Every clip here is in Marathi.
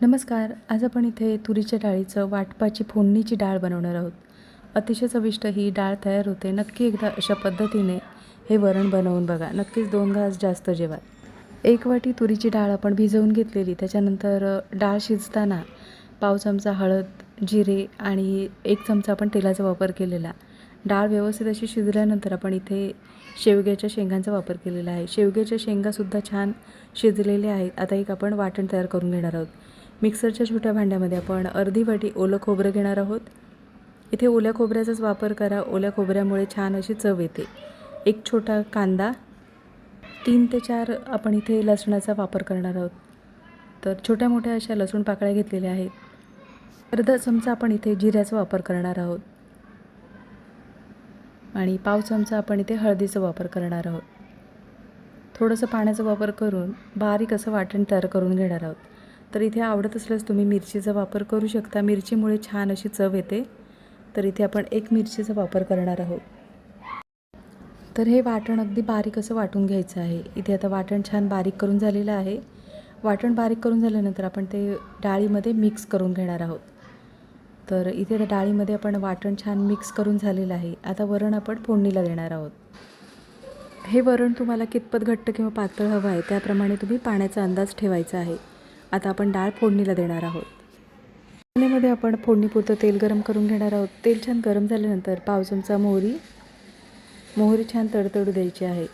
नमस्कार आज आपण इथे तुरीच्या डाळीचं वाटपाची फोडणीची डाळ बनवणार आहोत. अतिशय चविष्ट ही डाळ तयार होते. नक्की एकदा अशा पद्धतीने हे वरण बनवून बघा. नक्कीच दोन घास जास्त जेवा एक वाटी तुरीची डाळ आपण भिजवून घेतलेली. त्याच्यानंतर डाळ शिजताना पाव चमचा हळद जिरे आणि एक चमचा आपण तेलाचा वापर केलेला. डाळ व्यवस्थित अशी शिजल्यानंतर आपण इथे शेवग्याच्या शेंगांचा वापर केलेला आहे. शेवग्याच्या शेंगासुद्धा छान शिजलेल्या आहेत. आता एक आपण वाटण तयार करून घेणार आहोत. मिक्सरच्या छोट्या भांड्यामध्ये आपण अर्धी वाटी ओलं खोबरं घेणार आहोत. इथे ओल्या खोबऱ्याचाच वापर करा. ओल्या खोबऱ्यामुळे छान अशी चव येते. एक छोटा कांदा तीन ते चार आपण इथे लसणाचा वापर करणार आहोत. तर छोट्या मोठ्या अशा लसूण पाकळ्या घेतलेल्या आहेत. अर्धा चमचा आपण इथे जिऱ्याचा वापर करणार आहोत. आणि पाव चमचा आपण इथे हळदीचा वापर करणार आहोत. थोडंसं पाण्याचा वापर करून बारीक असं वाटण तयार करून घेणार आहोत. तर इथे आवडत असल्यास तुम्ही मिरचीचा वापर करू शकता. मिरचीमुळे छान अशी चव येते. तर इथे आपण एक मिरचीचा वापर करणार आहोत. तर हे वाटण अगदी बारीक असं वाटून घ्यायचं आहे. इथे आता वाटण छान बारीक करून झालेलं आहे. वाटण बारीक करून झाल्यानंतर आपण ते डाळीमध्ये मिक्स करून घेणार आहोत. तर इथे आता डाळीमध्ये आपण वाटण छान मिक्स करून झालेलं आहे. आता वरण आपण फोडणीला देणार आहोत. हे वरण तुम्हाला कितपत घट्ट किंवा पातळ हवं आहे त्याप्रमाणे तुम्ही पाण्याचा अंदाज ठेवायचा आहे. आता आपण डाळ फोडणीला देणार आहोत. फोडणीमध्ये आपण फोडणीपुरतं तेल गरम करून घेणार आहोत. तेल छान गरम झाल्यानंतर पाव चमचा मोहरी मोहरी छान तडतडू द्यायची आहे.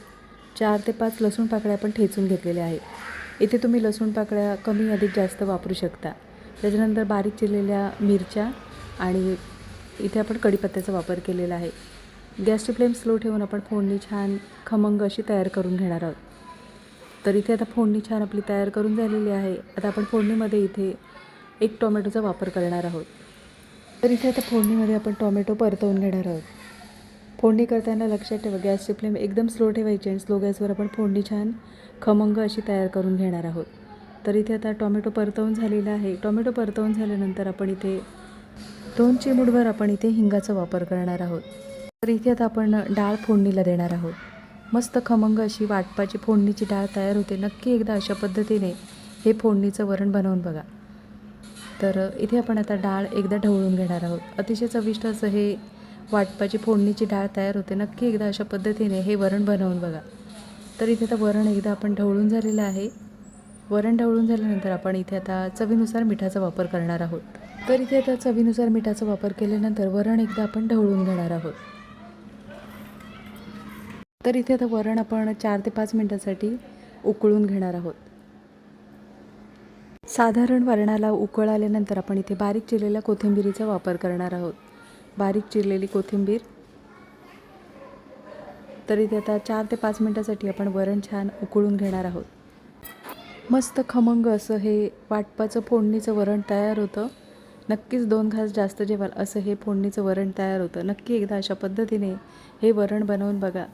चार ते पाच लसूण पाकळ्या आपण ठेचून घेतलेल्या आहे इथे तुम्ही लसूण पाकळ्या कमी अधिक जास्त वापरू शकता. त्याच्यानंतर बारीक चिरलेल्या मिरच्या आणि इथे आपण कढीपत्त्याचा वापर केलेला आहे. गॅसची फ्लेम स्लो ठेवून आपण फोडणी छान खमंग अशी तयार करून घेणार आहोत. तर इथे आता फोडणी छान आपली तयार करून झालेली आहे. आता आपण फोडणीमध्ये इथे एक टोमॅटोचा वापर करणार आहोत. तर इथे आता फोडणीमध्ये आपण टोमॅटो परतवून घेणार आहोत. फोडणी करताना लक्षात ठेवा गॅसची फ्लेम एकदम स्लो ठेवायची आणि स्लो गॅसवर आपण फोडणी छान खमंग अशी तयार करून घेणार आहोत. तर इथे आता टोमॅटो परतवून झालेला आहे. टोमॅटो परतवून झाल्यानंतर आपण इथे दोन चिमूटभर आपण इथे हिंगाचा वापर करणार आहोत. तर इथे आता आपण डाळ फोडणीला देणार आहोत. मस्त खमंग अशी वाटपाची फोडणीची डाळ तयार होते. नक्की एकदा अशा पद्धतीने हे फोडणीचं वरण बनवून बघा. तर इथे आपण आता डाळ एकदा ढवळून घेणार आहोत. अतिशय चविष्ट असं हे वाटपाची फोडणीची डाळ तयार होते. नक्की एकदा अशा पद्धतीने हे वरण बनवून बघा. तर इथे आता वरण एकदा आपण ढवळून झालेलं आहे. वरण ढवळून झाल्यानंतर आपण इथे आता चवीनुसार मिठाचा वापर करणार आहोत. तर इथे आता चवीनुसार मिठाचा वापर केल्यानंतर वरण एकदा आपण ढवळून घेणार आहोत. तर इथे आता वरण आपण चार ते पाच मिनटासाठी उकळून घेणार आहोत. साधारण वरणाला उकळ आल्यानंतर आपण इथे बारीक चिरलेल्या कोथिंबिरीचा वापर करणार आहोत. बारीक चिरलेली कोथिंबीर. तर इथे आता चार ते पाच मिनटासाठी आपण वरण छान उकळून घेणार आहोत. मस्त खमंग असं हे वाटपाचं फोडणीचं वरण तयार होतं. नक्कीच दोन घास जास्त जेवाल असं हे फोडणीचं वरण तयार होतं. नक्की एकदा अशा पद्धतीने हे वरण बनवून बघा.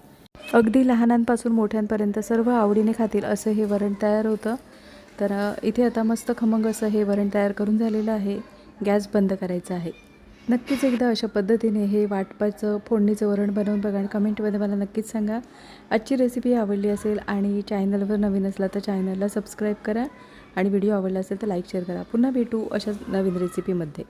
अगदी लहानांपासून मोठ्यांपर्यंत सर्व आवडीने खातील असं हे वरण तयार होतं. तर इथे आता मस्त खमंग असं हे वरण तयार करून झालेलं आहे. गॅस बंद करायचा आहे. नक्कीच एकदा अशा पद्धतीने हे वाटपाचं फोडणीचं वरण बनवून बघा आणि कमेंटमध्ये मला नक्कीच सांगा. आजची रेसिपी आवडली असेल आणि चॅनलवर नवीन असला तर चॅनलला सबस्क्राईब करा आणि व्हिडिओ आवडला असेल तर लाईक शेअर करा. पुन्हा भेटू अशाच नवीन रेसिपीमध्ये